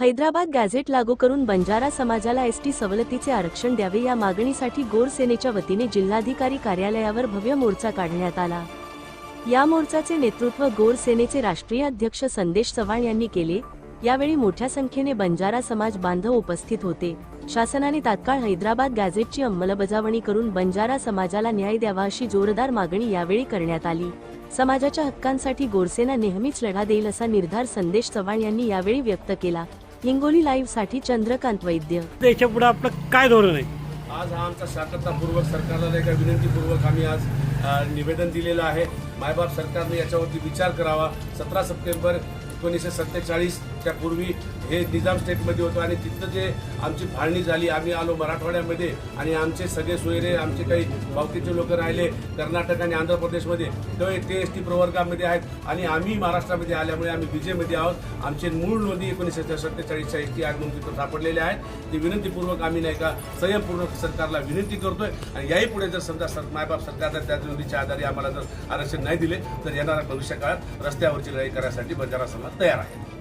Hyderabad gadget लागू करून बंजारा समाजाला एसटी सवलतीचे आरक्षण द्यावे या मागणीसाठी गोर सेनेच्या वतीने जिल्हाधिकारी कार्यालयावर भव्य मोर्चा काढण्यात आला. या मोर्चाचे नेतृत्व गोर सेनेचे राष्ट्रीय अध्यक्ष संदेश चव्हाण यांनी केले. यावेळी मोठ्या संख्येने बंजारा समाज बांधव उपस्थित होते. शासनाने तात्काळ हैदराबाद गॅझेटची अंमलबजावणी करून बंजारा समाजाला न्याय द्यावा अशी जोरदार मागणी यावेळी करण्यात आली. समाजाच्या हक्कांसाठी गोरसेना नेहमीच लढा देईल असा निर्धार संदेश चव्हाण यांनी यावेळी व्यक्त केला. हिंगोली लाईव्हसाठी चंद्रकांत वैद्य. याच्यापुढे आपलं काय धोरण आहे? आज हा आमचा शांततापूर्वक सरकारला नाही का विनंतीपूर्वक आम्ही आज निवेदन दिलेलं आहे. मायबाप सरकारने याच्यावरती विचार करावा. सतरा सप्टेंबर एकोणीसशे सत्तेचाळीसच्या पूर्वी हे निजाम स्टेटमध्ये होतं आणि तिथं जे आमची फाळणी झाली आम्ही आलो मराठवाड्यामध्ये आणि आमचे सगळे सोयरे आमचे काही बावकीचे लोक राहिले कर्नाटक आणि आंध्र प्रदेशमध्ये. ते ते एस टी प्रवर्गामध्ये आहेत आणि आम्ही महाराष्ट्रामध्ये आल्यामुळे आम्ही विजेमध्ये आहोत. आमचे मूळ नोंदी एकोणीसशे सत्तेचाळीसच्या एस टी आठ तिथं सापडलेल्या आहेत. ते विनंतीपूर्वक आम्ही नाही का संयमपूर्वक सरकारला विनंती करतोय आणि याही पुढे जर समजा सर मायबाप सरकार जर त्या नोंदीच्या आधारे आम्हाला जर आरक्षण नाही दिले तर येणाऱ्या भविष्य काळात रस्त्यावरची लढाई करण्यासाठी बंजारा समाज तयार आहे